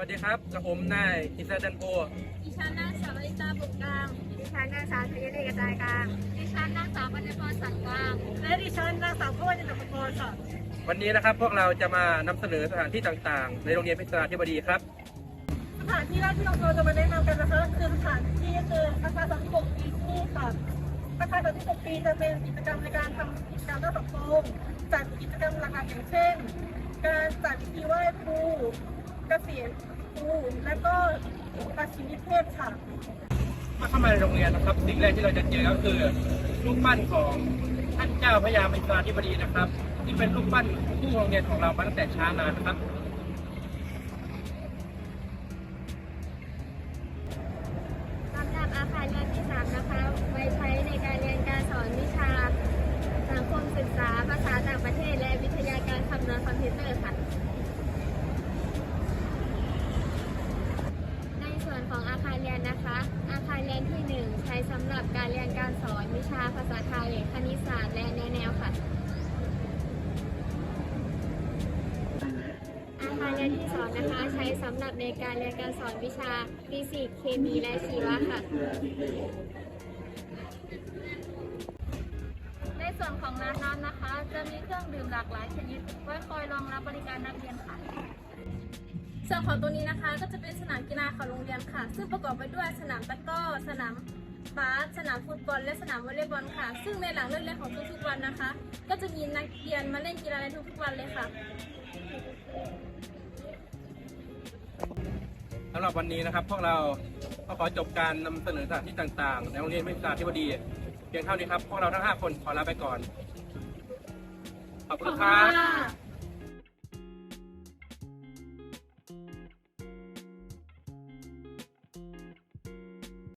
วัสดีครับกับผมนายอิสราดันโกดิฉันนางสาวลิตาบุกกลางดิฉันนางสาวชยเดชกระจายกลางดิฉันนางสาวปัญญาพรสังกลางและดิฉันนางสาวพจน์จันทกรค่ะวันนี้นะครับพวกเราจะมานำเสนอสถานที่ต่างๆ ในโรงเรียนพิศราธิบดีครับ สถานที่แรกที่เราจะมาแนะนำกันนะคะคือสถานที่คืออาคาร36ปีที่นี่ค่ะอาคาร36ปีจะเป็นกิจกรรมในการทำกิจกรรมด้านสังคมจัดกิจกรรมหลักๆอย่างเช่น การจัดพิธีไหว้ครูเก ษียณครูและก็ประชิมนิเทศค่ะเมื่อเข้ามาในโรงเรียนนะครับ สิ่งแรกที่เราจะเจอก็คือรูปปั้นของท่านเจ้าพระยามิตราธิบดีนะครับ ที่เป็นรูปปั้นคู่โรงเรียนของเรามาตั้งแต่ช้านานนะครับสำหรับอาคารเรียนที่3นะคะไว้ใช้ในการเรียนการสอนวิชาสังคมศึกษาภาษาต่างประเทศ และวิทยาการคำนวณคอมพิวเตอร์ค่ะ ในส่วนของอาคารเรีย นะคะ อาคารเรียนที่ 1 ใช้สำหรับการเรียนการสอนวิชาภาษาไทยคณิตศาสตร์และแนวแนวค่ะ อาคารเรียนที่ 2 นะคะ ใช้สำหรับในการเรียนการสอนวิชาฟิสิกส์เคมีและชีวะค่ะในส่วนของร้านน้ำนะคะ จะมีเครื่องดื่มหลากหลายชนิดไว้คอยรองรับบริการนักเรียนค่ะ ส่วนของตัวนี้นะคะก็จะเป็นสนามกีฬาของโรงเรียนค่ะ ซึ่งประกอบไปด้วยสนามตะกร้อสนามบาสสนามฟุตบอล และสนามวอลเลย์บอลค่ะ ซึ่งในหลังเลิกเรียนของทุกๆวันนะคะ ก็จะมีนักเรียนมาเล่นกีฬาในทุกๆวันเลยค่ะสำหรับวันนี้นะครับ พวกเราก็ขอจบการนำเสนอสถานที่ต่างๆในโรงเรียนพิศราธิบดี เพียงเท่านี้ครับ พวกเราทั้ง 5 คนขอลาไปก่อน ขอบคุณครับ